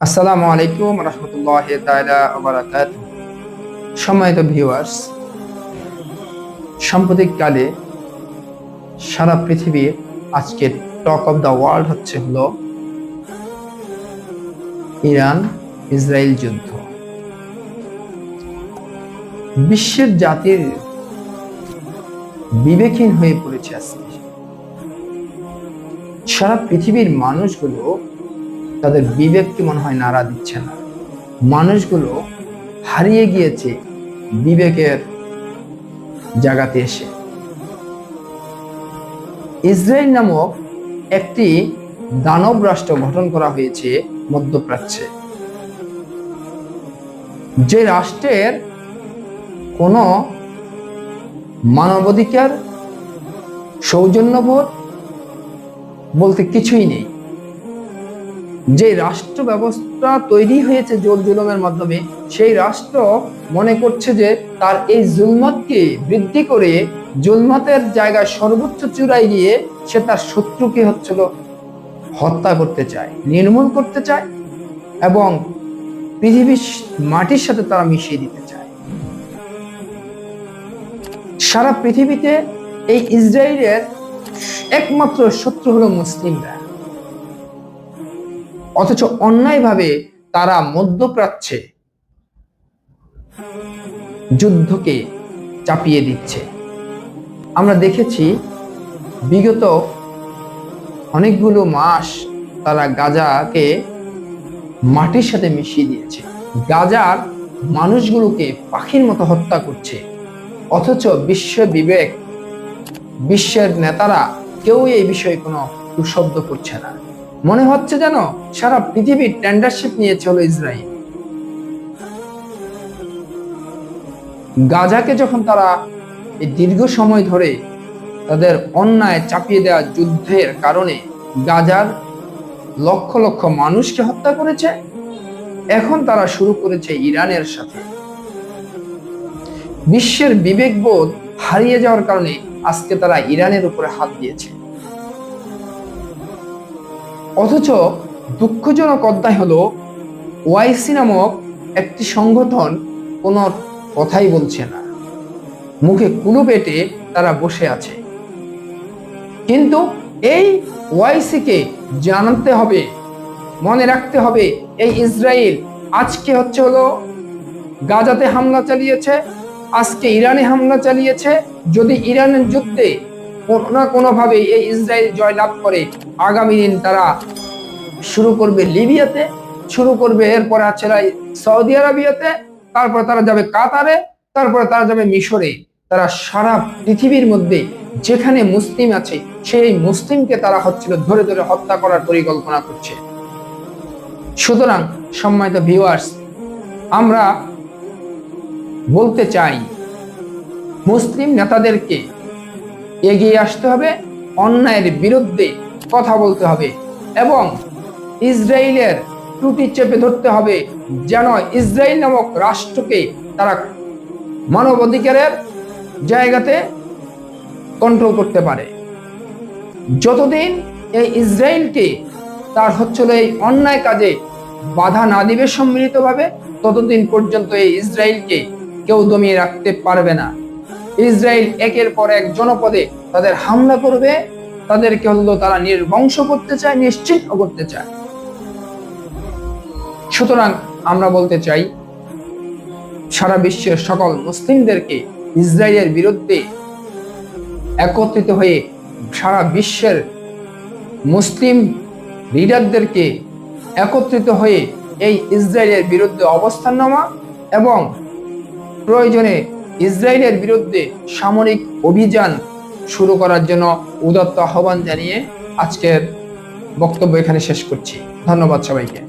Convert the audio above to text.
আসসালামু আলাইকুম রহমতুল্লাহ বারাকাত সম্মানিত ভিউয়ার্স, সাম্প্রতিককালে সারা পৃথিবীর আজকের টক অফ দ্য ওয়ার্ল্ড হচ্ছে হলো ইরান ইসরায়েল যুদ্ধ। বিশ্বের জাতির বিবেকহীন হয়ে পড়েছে আজকে। সারা পৃথিবীর মানুষগুলো তাদের বিবেককে মনে হয় নাড়া দিচ্ছে না। মানুষগুলো হারিয়ে গিয়েছে বিবেকের জায়গাতে এসে। ইসরায়েল নামক একটি দানব রাষ্ট্র গঠন করা হয়েছে মধ্যপ্রাচ্যে। যে রাষ্ট্রের কোনো মানবাধিকার, সৌজন্যবোধ বলতে কিছুই নেই। যে রাষ্ট্র ব্যবস্থা তৈরি হয়েছে জোর জুলুমের মাধ্যমে, সেই রাষ্ট্র মনে করছে যে তার এই জুলমতকে বৃদ্ধি করে জুলমতের জায়গায় সর্বোচ্চ চূড়ায় গিয়ে সে তার শত্রুকে হচ্ছিল হত্যা করতে চায়, নির্মূল করতে চায় এবং পৃথিবীর মাটির সাথে তারা মিশিয়ে দিতে চায়। সারা পৃথিবীতে এই ইসরায়েলের একমাত্র শত্রু হলো মুসলিমরা। অথচ অন্যায়ভাবে তারা মধ্যপ্রাচ্যে যুদ্ধকে চাপিয়ে দিচ্ছে। আমরা দেখেছি বিগত অনেকগুলো মাস তারা গাজাকে মাটির সাথে মিশিয়ে দিয়েছে। গাজার মানুষগুলোকে পাখির মতো হত্যা করছে। অথচ বিশ্ব বিবেক, বিশ্বের নেতারা কেউ এই বিষয়ে কোনো দুঃশব্দ করছে না। মনে হচ্ছে যেন সারা পৃথিবীর টেন্ডারশিপ নিয়েছে হলো ইসরায়েল। গাজাকে যখন তারা এই দীর্ঘ সময় ধরে তাদের অন্যায় চাপিয়ে দেওয়া যুদ্ধের কারণে গাজার লক্ষ লক্ষ মানুষকে হত্যা করেছে, এখন তারা শুরু করেছে ইরানের সাথে। বিশ্বের বিবেকবোধ হারিয়ে যাওয়ার কারণে আজকে তারা ইরানের উপরে হাত দিয়েছে। অথচ দুঃখজনক অধ্যায় হলো ওয়াইসি নামক একটি সংগঠন কোনো কথাই বলছে না। মুখে কুলু পেটে তারা বসে আছে। কিন্তু এই ওয়াইসিকে জানাতে হবে, মনে রাখতে হবে, এই ইসরায়েল আজকে হচ্ছে হলো গাজাতে হামলা চালিয়েছে, আজকে ইরানে হামলা চালিয়েছে, যদি ইরানের যুদ্ধে কোনো না কোনোভাবে এই ইসরায়েল জয়লাভ করে আগামী দিন তারা শুরু করবে লিবিয়াতে, শুরু করবে এরপরে আছে সৌদি আরবিয়াতে, তারপর তারা যাবে কাতারে, তারপরে তারা যাবে মিশরে। তারা সারা পৃথিবীর মধ্যে যেখানে মুসলিম আছে, সেই মুসলিমকে তারা হচ্ছিল ধরে ধরে হত্যা করার পরিকল্পনা করছে। সুতরাং, সম্মানিত ভিউয়ার্স আমরা বলতে চাই, মুসলিম নেতাদেরকে এগিয়ে আসতে হবে, অন্যায়ের বিরুদ্ধে কথা বলতে হবে এবং ইসরায়েলের ত্রুটি চেপে ধরতে হবে যেন ইসরায়েল নামক রাষ্ট্রকে তারা মানবাধিকারের জায়গাতে কন্ট্রোল করতে পারে। যতদিন এই ইসরায়েলকে তার হচ্ছিল এই অন্যায় কাজে বাধা না দিবে সম্মিলিতভাবে, ততদিন পর্যন্ত এই ইসরায়েলকে কেউ দমিয়ে রাখতে পারবে না। ইসরায়েল একের পর এক জনপদে তাদের হামলা করবে, তাদেরকে হলো তারা নির্বংশ করতে চায় নিশ্চিহ্ন করতে চায়। সুতরাং আমরা বলতে চাই, সারা বিশ্বের সকল মুসলিমদেরকে ইসরায়েলের বিরুদ্ধে একত্রিত হয়ে সারা বিশ্বের মুসলিম লিডারদেরকে একত্রিত হয়ে এই ইসরায়েলের বিরুদ্ধে অবস্থান নেওয়া এবং প্রয়োজনে ইসরায়েলের বিরুদ্ধে সামরিক অভিযান শুরু করার জন্য উদত্ত আহ্বান জানিয়ে আজকের বক্তব্য এখানে শেষ করছি। ধন্যবাদ সবাইকে।